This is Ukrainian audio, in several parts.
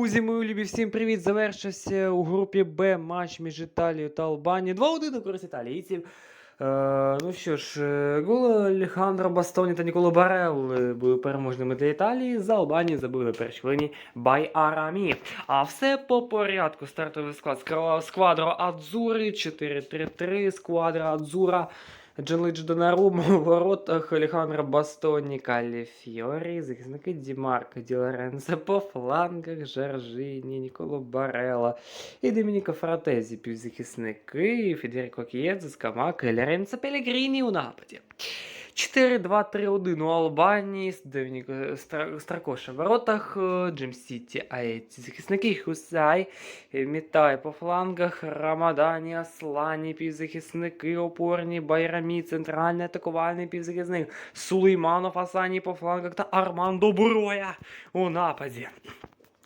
Друзі, мої любі, всім привіт! Завершився у групі Б матч між Італією та Албанією. 2-1 на користь італійців. Е, ну що ж, е, гол Алехандро Бастоні та Ніколо Барел були переможними для Італії. За Албанію забили на першій хвилині Бай Арамі. А все по порядку. Стартовий склад Сквадро Адзури 4-3-3, Сквадро Адзура. Джанлиджо Донарума у воротах Алехандро Бастоні, Каллі Фіорі, захисники Дімарка Ді по флангах Жоржині, Ніколо Барела і Домініко Фратезі, півзахисники, Федеріко Кієдзе, Скамака Лоренцо Пелегріні у нападі. 4-2-3-1 у Албанії, Домініко Стракоша в воротах, е, Джим Сіті, Аеці, захисники Хусай, Мітай по флангах, Рамадані, Аслані, півзахисники, опорні, Байрамі, центральний атакувальний півзахисник, Сулейманов, Асані по флангах та Армандо Броя у нападі.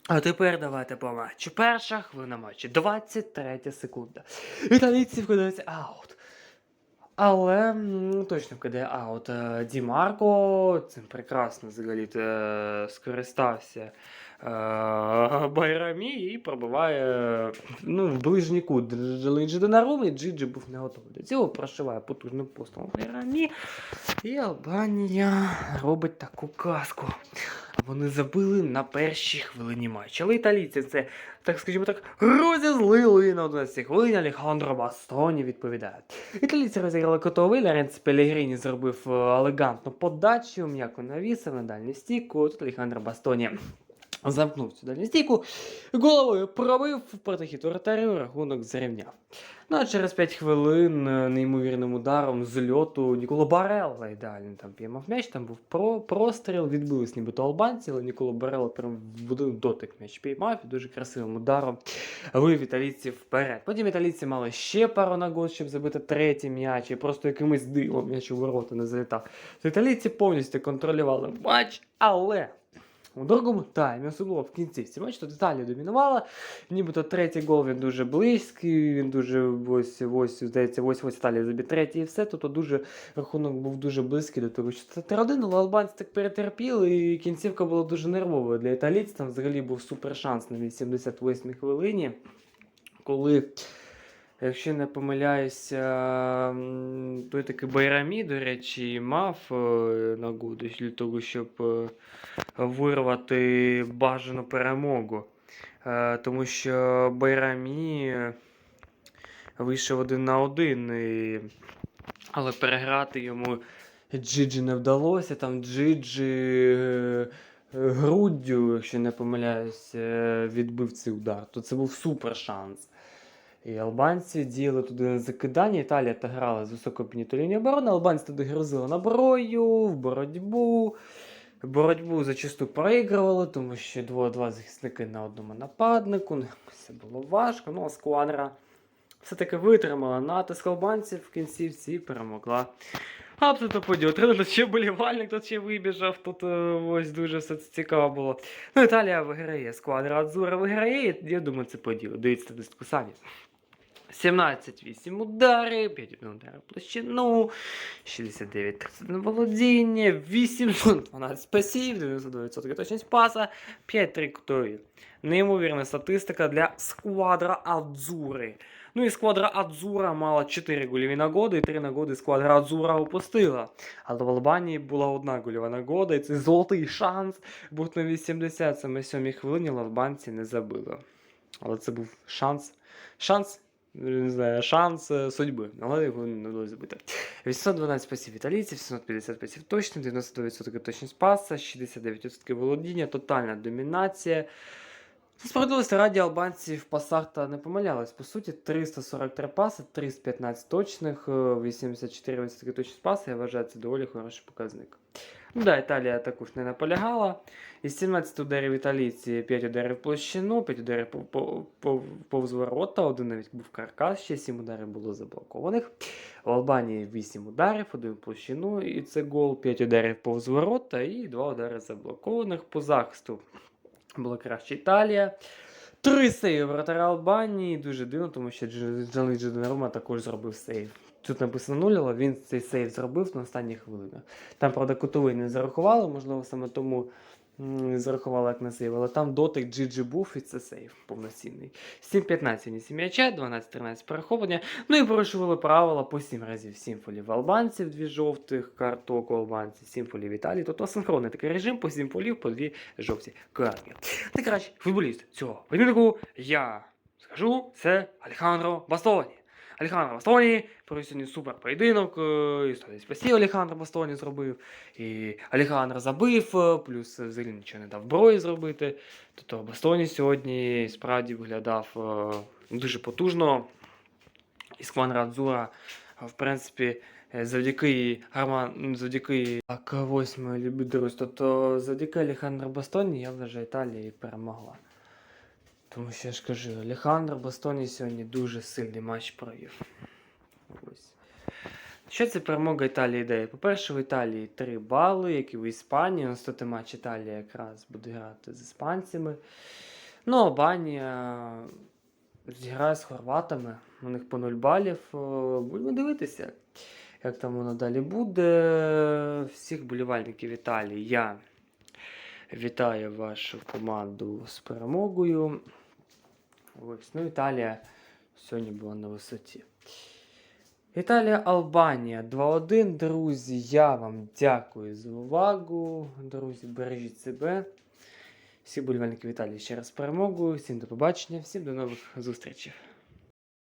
А тепер давайте по матчу. Перша хвилина матчу, 23 секунда. Італійці вкидається аут. Але ну, точно вкидає аут. Ді Марко цим прекрасно взагалі е, скористався Байрамі і пробиває ну, в ближній кут Джалинджі Донаруми. Джиджи був не готовий до цього, прошиває потужним постом Байрамі. І Албанія робить таку казку. Вони забили на першій хвилині матчу. Але італійці це, так скажімо так, розізлили на 11 хвилині. Алехандро Бастоні відповідає. Італійці розіграли котовий, Лоренцо Пелегріні зробив е, елегантну подачу, м'яко навісив на дальню стійку. Тут Алехандро Бастоні замкнув цю дальню стійку, головою пробив протихід воротарів, рахунок зрівняв. Ну а через 5 хвилин е, неймовірним ударом з льоту Ніколо Барелла ідеально там піймав м'яч, там був про простріл, відбились нібито албанці, але Ніколо Барелла прям в один дотик м'яч піймав і дуже красивим ударом вивів італійців вперед. Потім італійці мали ще пару нагод, щоб забити третій м'яч, і просто якимось дивом м'яч у ворота не залітав. То італійці повністю контролювали матч, але. У другому таймі, особливо в кінцівці матчу, тут Італія домінувала. Нібито третій гол він дуже близький, він дуже ось, ось, здається, ось ось Італія заб'є третій і все. Тобто дуже рахунок був дуже близький до того, що це 3-1, але албанці так перетерпіли, і кінцівка була дуже нервовою для італійців. Там взагалі був супер шанс на 88-й хвилині, коли. Якщо не помиляюся, той такий Байрамі, до речі, мав е, нагоду для того, щоб е, вирвати бажану перемогу. Е, Тому що Байрамі вийшов один на один, і... але переграти йому Джиджі не вдалося. Там Джиджі груддю, якщо не помиляюсь, відбив цей удар. То це був супер шанс. І албанці діяли туди на закидання. Італія та грала з високою піднятою лінією оборони. Албанці туди грозили наброю, в боротьбу. Боротьбу зачасту проігрували, тому що двоє-два захисники на одному нападнику. Ну, Це було важко. Ну, а сквадра все-таки витримала натиск албанців в кінцівці і перемогла. Абсолютно поділ. Тут ще болівальник, тут ще вибіжав, тут е, ось дуже все це цікаво було. Ну, Італія виграє, сквадра Адзура виграє, я думаю, це поділ. Дивіться статистику самі. 17-8 удари, 5-1 удари в площину, 69-31 володіння, 812 пасів, 92% точність паса, 5-3 кутові. Неймовірна статистика для сквадра Адзури. Ну і сквадра Адзура мала 4 гольові нагоди, і 3 нагоди сквадра Адзура упустила. Але в Албанії була одна гольова нагода, і це золотий шанс. Був на 87 хвилині, але албанці не забили. Але це був шанс. Шанс не знаю, шанс е, судьби, але його не вдалося забити. 812 пасів італійців, 750 пасів точно, 92% точність паса, 69% володіння, тотальна домінація. Справедливості раді албанці в пасах та не помилялись. По суті, 343 паси, 315 точних, е, 84% точність паса, я вважаю, це доволі хороший показник. Ну да, Італія також не наполягала. Із 17 ударів італійці 5 ударів площину, 5 ударів пов- пов- пов- повз ворота, один навіть був каркас, ще 7 ударів було заблокованих. В Албанії 8 ударів, 1 в площину, і це гол, 5 ударів повз ворота і 2 удари заблокованих по захисту. Була краще Італія. Три сейви вратаря Албанії. Дуже дивно, тому що Джанліджі Донарума також зробив сейв. Тут написано 0, але він цей сейв зробив на останніх хвилинах. Там, правда, кутовий не зарахували, можливо, саме тому м, зарахувала як на сейв, але там дотик GG був і це сейв повноцінний. 7-15 ні м'яча, 12-13 перехоплення. Ну і порушували правила по 7 разів. 7 фолів албанців, 2 жовтих карток у албанців, 7 фолів Італії. Тобто асинхронний такий режим по 7 фолів, по 2 жовті картки. Найкращий футболіст цього поєдинку я скажу, це Алехандро Бастоні. Алехандро Бастоні провів сьогодні супер поєдинок. е, І 110 пасів Алехандро Бастоні зробив. І Алехандро забив, е, плюс взагалі нічого не дав брої зробити. Тобто Бастоні сьогодні справді виглядав е, дуже потужно. І Скван Зура, в принципі, завдяки Гарман, завдяки так, ось мій любий. Тобто завдяки Алехандро Бастоні, я вважаю, Італія і перемогла. Тому що я ж кажу, Алехандро Бастоні сьогодні дуже сильний матч провів. Ось. Що це перемога Італії дає? По-перше, в Італії 3 бали, як і в Іспанії. Наступний матч Італія якраз буде грати з іспанцями. Ну, Албанія зіграє з хорватами. У них по 0 балів. Будемо дивитися, як там воно далі буде. Всіх болівальників Італії я вітаю вашу команду з перемогою. Ось, ну, Італія сьогодні була на висоті. Італія, Албанія 2-1. Друзі, я вам дякую за увагу. Друзі, бережіть себе. Всі болівальників Італії ще раз перемогу. Всім до побачення, всім до нових зустрічей.